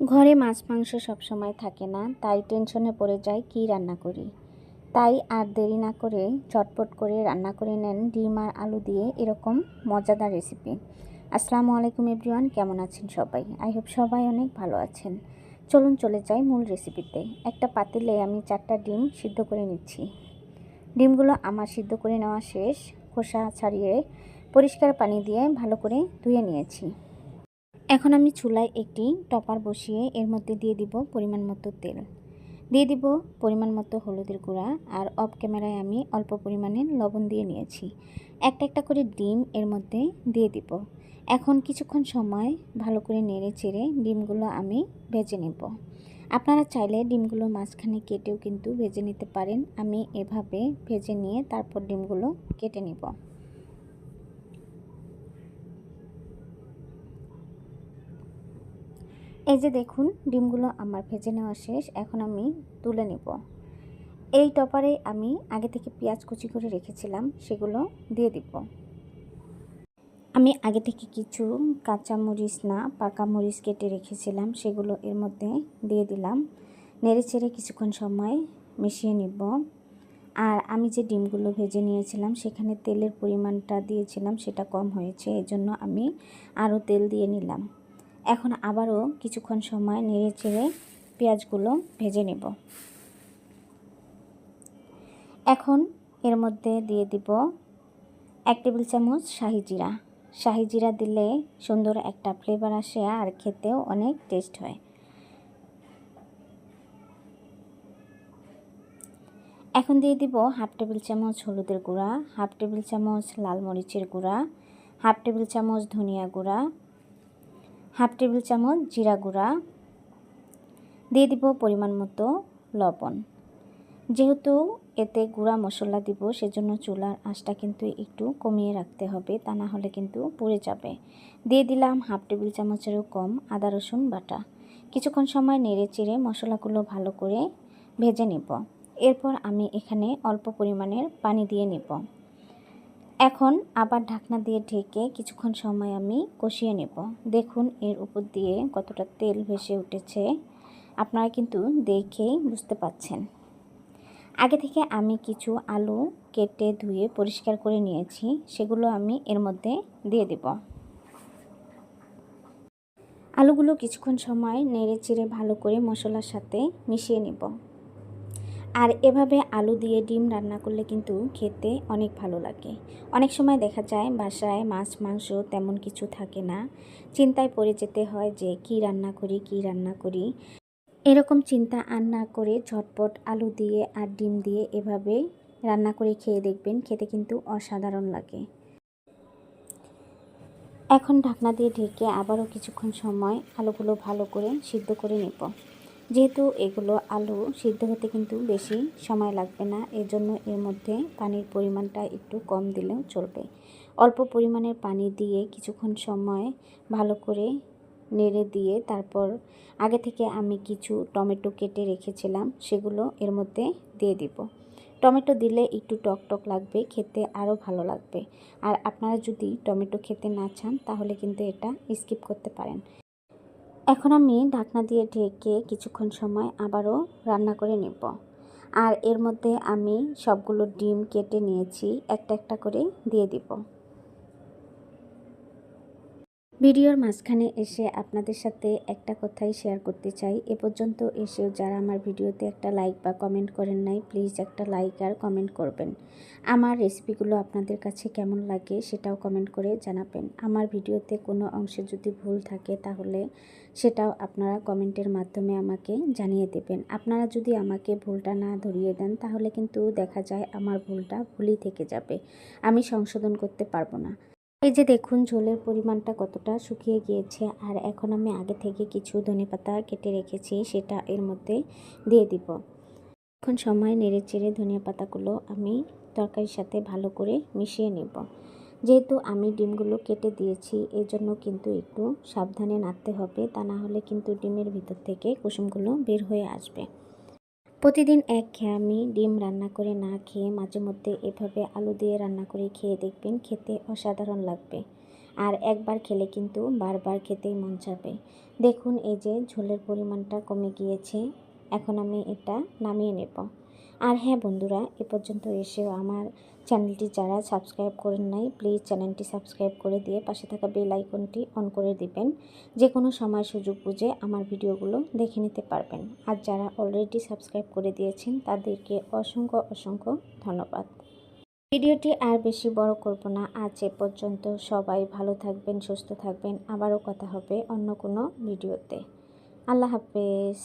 ঘরে মাছ, মাংস সবসময় থাকে না, তাই টেনশনে পড়ে যায় কী রান্না করি। তাই আর দেরি না করে চটপট করে রান্না করে নেন ডিম আর আলু দিয়ে এরকম মজাদার রেসিপি আসসালামু আলাইকুম এভরিওয়ান কেমন আছেন সবাই? আই হোপ সবাই অনেক ভালো আছেন। চলুন চলে যাই মূল রেসিপিতে একটা পাতিলে আমি চারটা ডিম সিদ্ধ করে নিচ্ছি। ডিমগুলো আমার সিদ্ধ করে নেওয়া শেষ। খোসা ছাড়িয়ে পরিষ্কার পানি দিয়ে ভালো করে ধুয়ে নিয়েছি। এখন আমি চুলায় একটি টপার বসিয়ে এর মধ্যে দিয়ে দিব পরিমাণ মতো তেল। দিয়ে দিব পরিমাণ মতো হলুদের গুঁড়া আর অফ ক্যামেরায় আমি অল্প পরিমাণে লবণ দিয়ে নিয়েছি। একটা একটা করে ডিম এর মধ্যে দিয়ে দিব। এখন কিছুক্ষণ সময় ভালো করে নেড়ে চেড়ে ডিমগুলো আমি ভেজে নেব। আপনারা চাইলে ডিমগুলো মাঝখানে কেটেও কিন্তু ভেজে নিতে পারেন। আমি এভাবে ভেজে নিয়ে তারপর ডিমগুলো কেটে নেব। এই যে দেখুন, ডিমগুলো আমার ভেজে নেওয়া শেষ, এখন আমি তুলে নেব। এই টপারে আমি আগে থেকে পেঁয়াজ কুচি করে রেখেছিলাম, সেগুলো দিয়ে দিব। আমি আগে থেকে কিছু কাঁচা মরিচ না, পাকা মরিচ কেটে রেখেছিলাম, সেগুলো এর মধ্যে দিয়ে দিলাম। নেড়ে চেড়ে কিছুক্ষণ সময় মিশিয়ে নিব। আর আমি যে ডিমগুলো ভেজে নিয়েছিলাম, সেখানে তেলের পরিমাণটা দিয়েছিলাম, সেটা কম হয়েছে, এজন্য আমি আরও তেল দিয়ে নিলাম। এখন আবারও কিছুক্ষণ সময় নেড়ে চেড়ে পেঁয়াজগুলো ভেজে নেব। এখন এর মধ্যে দিয়ে দিব এক টেবিল চামচ শাহি জিরা। শাহি জিরা দিলে সুন্দর একটা ফ্লেভার আসে আর খেতেও অনেক টেস্ট হয়। এখন দিয়ে দিব হাফ টেবিল চামচ হলুদের গুঁড়া, হাফ টেবিল চামচ লাল মরিচের গুঁড়া, হাফ টেবিল চামচ ধনিয়া গুঁড়া হাফ টেবিল চামচ জিরা গুঁড়া। দিয়ে দিব পরিমাণ মতো লবণ। যেহেতু এতে গুঁড়া মশলা দিব, সেজন্য চুলার আঁচটা কিন্তু একটু কমিয়ে রাখতে হবে, তা না হলে কিন্তু পুড়ে যাবে। দিয়ে দিলাম হাফ টেবিল চামচেরও কম আদা, রসুন বাটা। কিছুক্ষণ সময় নেড়ে চেড়ে মশলাগুলো ভালো করে ভেজে নেব। এরপর আমি এখানে অল্প পরিমাণের পানি দিয়ে নেব। এখন আবার ঢাকনা দিয়ে ঢেকে কিছুক্ষণ সময় আমি কষিয়ে নেব। দেখুন এর উপর দিয়ে কতটা তেল ভেসে উঠেছে। আপনারা কিন্তু দেখেই বুঝতে পাচ্ছেন। আগে থেকে আমি কিছু আলু কেটে ধুয়ে পরিষ্কার করে নিয়েছি, সেগুলো আমি এর মধ্যে দিয়ে দেব। আলুগুলো কিছুক্ষণ সময় নেড়ে চেড়ে ভালো করে মশলার সাথে মিশিয়ে নেব। আর এভাবে আলু দিয়ে ডিম রান্না করলে কিন্তু খেতে অনেক ভালো লাগে। অনেক সময় দেখা যায় বাসায় মাছ, মাংস তেমন কিছু থাকে না। চিন্তায় পড়ে যেতে হয় যে কি রান্না করি, কি রান্না করি। এরকম চিন্তা আর না করে ঝটপট আলু দিয়ে আর ডিম দিয়ে এভাবে রান্না করে খেয়ে দেখবেন, খেতে কিন্তু অসাধারণ লাগে। এখন ঢাকনা দিয়ে ঢেকে আবারও কিছুক্ষণ সময় আলুগুলো ভালো করে সিদ্ধ করে নেব। যেহেতু এগুলো আলু সিদ্ধ হতে কিন্তু বেশি সময় লাগবে না, এজন্য এর মধ্যে পানির পরিমাণটা একটু কম দিলেও চলবে। অল্প পরিমাণের পানি দিয়ে কিছুক্ষণ সময় ভালো করে নেড়ে দিয়ে তারপর আগে থেকে আমি কিছু টমেটো কেটে রেখেছিলাম, সেগুলো এর মধ্যে দিয়ে দিব। টমেটো দিলে একটু টক টক লাগবে, খেতে আরও ভালো লাগবে। আর আপনারা যদি টমেটো খেতে না চান, তাহলে কিন্তু এটা স্কিপ করতে পারেন। এখন আমি ঢাকনা দিয়ে ঢেকে কিছুক্ষণ সময় আবারও রান্না করে নেব। আর এর মধ্যে আমি সবগুলো ডিম কেটে নিয়েছি, একটা একটা করে দিয়ে দিব। ভিডিওর মাঝখানে এসে আপনাদের সাথে একটা কথাই শেয়ার করতে চাই। এ পর্যন্ত এসেও যারা আমার ভিডিওতে একটা লাইক বা কমেন্ট করেন নাই প্লিজ একটা লাইক আর কমেন্ট করবেন। আমার রেসিপিগুলো আপনাদের কাছে কেমন লাগে সেটাও কমেন্ট করে জানাবেন। আমার ভিডিওতে কোনো অংশে যদি ভুল থাকে তাহলে সেটাও আপনারা কমেন্টের মাধ্যমে আমাকে জানিয়ে দেবেন। আপনারা যদি আমাকে ভুলটা না ধরিয়ে দেন, তাহলে কিন্তু দেখা যায় আমার ভুলটা ভুলই থেকে যাবে। আমি সংশোধন করতে পারব না। এই যে দেখুন, ঝোলের পরিমাণটা কতটা শুকিয়ে গিয়েছে, আর এখন আমি আগে থেকে কিছু ধনেপাতা কেটে রেখেছি, সেটা এর মধ্যে দিয়ে দিব। এখন সময় নেড়ে চেড়ে ধনিয়া পাতাগুলো আমি তরকারির সাথে ভালো করে মিশিয়ে নেব। যেহেতু আমি ডিমগুলো কেটে দিয়েছি এই জন্য কিন্তু একটু সাবধানে নাড়তে হবে, তা না হলে কিন্তু ডিমের ভিতর থেকে কুসুমগুলো বের হয়ে আসবে। প্রতিদিন এক খেয়ে আমি ডিম রান্না করে না খেয়ে মাঝে মধ্যে এভাবে আলু দিয়ে রান্না করে খেয়ে দেখবেন খেতে অসাধারণ লাগবে। আর একবার খেলে কিন্তু বারবার খেতেই মন যাবে দেখুন এই যে ঝোলের পরিমাণটা কমে গিয়েছে, এখন আমি এটা নামিয়ে নেব। আর হ্যাঁ বন্ধুরা, এ পর্যন্ত এসেও আমার চ্যানেলটি যারা সাবস্ক্রাইব করেন নাই প্লিজ চ্যানেলটি সাবস্ক্রাইব করে দিয়ে পাশে থাকা বেল আইকনটি অন করে দিবেন। যে কোনো সময় সুযোগ বুঝে আমার ভিডিওগুলো দেখে নিতে পারবেন। আর যারা অলরেডি সাবস্ক্রাইব করে দিয়েছেন, তাদেরকে অসংখ্য অসংখ্য ধন্যবাদ। ভিডিওটি আর বেশি বড় করব না। আজ এ পর্যন্ত সবাই ভালো থাকবেন, সুস্থ থাকবেন। আবারও কথা হবে অন্য কোনো ভিডিওতে। আল্লাহ হাফেজ।